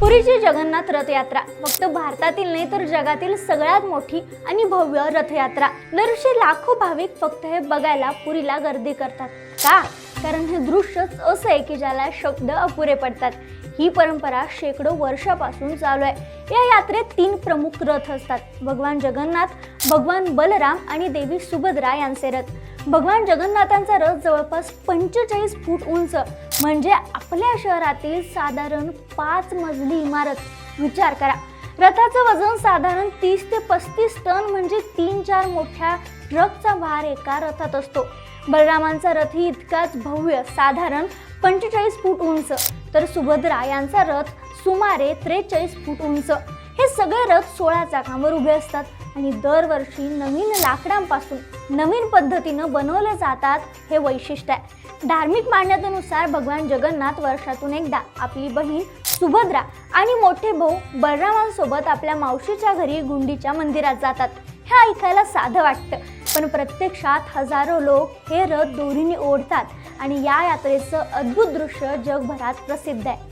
पुरीची जगन्नाथ रथयात्रा. फक्त भारतातील नाही तर जगातील सगळ्यात मोठी आणि भव्य रथयात्रा. दरवर्षी लाखो भाविक फक्त हे बघायला पुरीला गर्दी करतात. का? कारण हे दृश्यच असं आहे की ज्याला शब्द अपुरे पडतात. ही परंपरा शेकडो वर्षापासून चालू आहे. या यात्रेत तीन प्रमुख रथ असतात. भगवान जगन्नाथ भगवान बलराम आणि देवी सुभद्रा यांचे रथ. भगवान जगन्नाथांचा रथ जवळपास पंचेचाळीस फूट उंच म्हणजे आपल्या शहरातील साधारण पाच मजली इमारत. विचार करा. रथाचं वजन साधारण तीस ते पस्तीस टन म्हणजे तीन चार मोठ्या ट्रकचा भार एका रथात असतो. बलरामांचा रथही इतकाच भव्य साधारण पंचेचाळीस फूट उंच. तर सुभद्रा यांचा रथ सुमारे त्रेचाळीस फूट उंच. हे सगळे रथ सोळा चाकांवर उभे असतात आणि दरवर्षी नवीन लाकडांपासून नवीन पद्धतीनं बनवले जातात हे वैशिष्ट्य आहे. धार्मिक मान्यतेनुसार भगवान जगन्नाथ वर्षातून एकदा आपली बहीण सुभद्रा आणि मोठे भाऊ बलरामांसोबत आपल्या मावशीच्या घरी गुंडीच्या मंदिरात जातात. हे ऐकायला साधं वाटतं पण प्रत्यक्षात हजारो लोक हे रथ दोरीने ओढतात आणि या यात्रेचं अद्भुत दृश्य जगभरात प्रसिद्ध आहे.